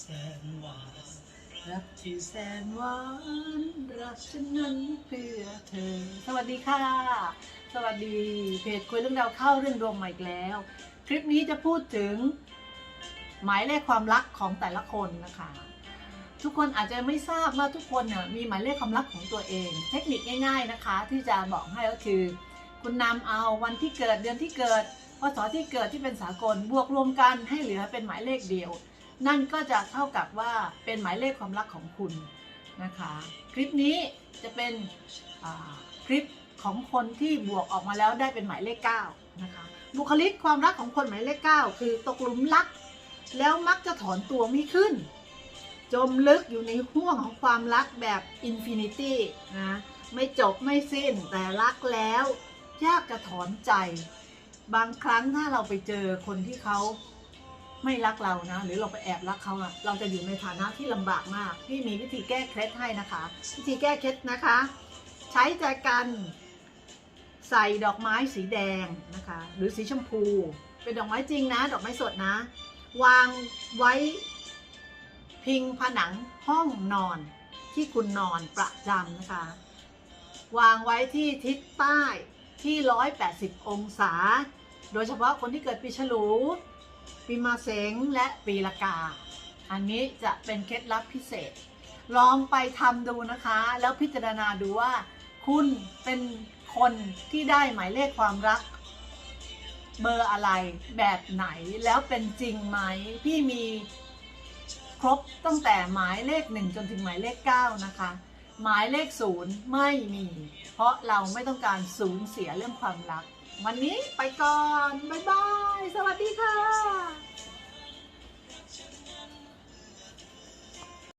แสนหวานรักที่แสนหวานรักฉันนั้นเพื่อเธอ สวัสดีค่ะ สวัสดีเพจคุยเรื่องดาวเข้าเรื่องดวงใหม่อีกแล้ว คลิปนี้จะพูดถึง หมายเลขความรักของแต่ละคนนะคะ ทุกคนอาจจะไม่ทราบว่าทุกคนน่ะมีหมายเลขความรักของตัวเอง เทคนิคง่าย ๆนะคะ ที่จะบอกให้ก็คือ คุณนำเอาวันที่เกิดเดือนที่เกิดพศที่เกิดที่เป็นสากลบวกรวมกันให้เหลือเป็นหมายเลขเดียว นั่นก็จะเท่ากับว่าเป็นหมายเลขความรักของคุณนะคะ คลิปนี้จะเป็นคลิปของคนที่บวกออกมาแล้วได้เป็นหมายเลข9นะคะบุคลิกความรักของคนหมายเลข9คือตกหลุมรัก แล้วมักจะถอนตัวไม่ขึ้น จมลึกอยู่ในห่วงของความรักแบบอินฟินิตี้นะไม่จบไม่สิ้นแต่รักแล้วยากจะถอนใจ บางครั้งถ้าเราไปเจอคนที่เขา ไม่รักเรานะ หรือเราไปแอบรักเขาอะเราจะอยู่ในฐานะที่ลำบากมาก พี่มีวิธีแก้เคล็ดให้นะคะ วิธีแก้เคล็ดนะคะ ใช้ใจกันใส่ดอกไม้สีแดงนะคะ หรือสีชมพู เป็นดอกไม้จริงนะ ดอกไม้สดนะ วางไว้พิงผนังห้องนอนที่คุณนอนประจำนะคะ วางไว้ที่ทิศใต้ที่ 180 องศา โดยเฉพาะคนที่เกิดปีฉลู ปีมาเสงและปีละกา อันนี้จะเป็นเคล็ดลับพิเศษ ลองไปทำดูนะคะ แล้วพิจารณาดูว่า คุณเป็นคนที่ได้หมายเลขความรัก เบอร์อะไรแบบไหนแล้วเป็นจริงไหมพี่มีครบตั้งแต่หมายเลขหนึ่งจนถึงหมายเลขเก้านะคะ หมายเลขศูนย์ไม่มี เพราะเราไม่ต้องการสูญเสียเรื่องความรัก วันนี้ไปก่อน บ๊ายบาย สวัสดีค่ะ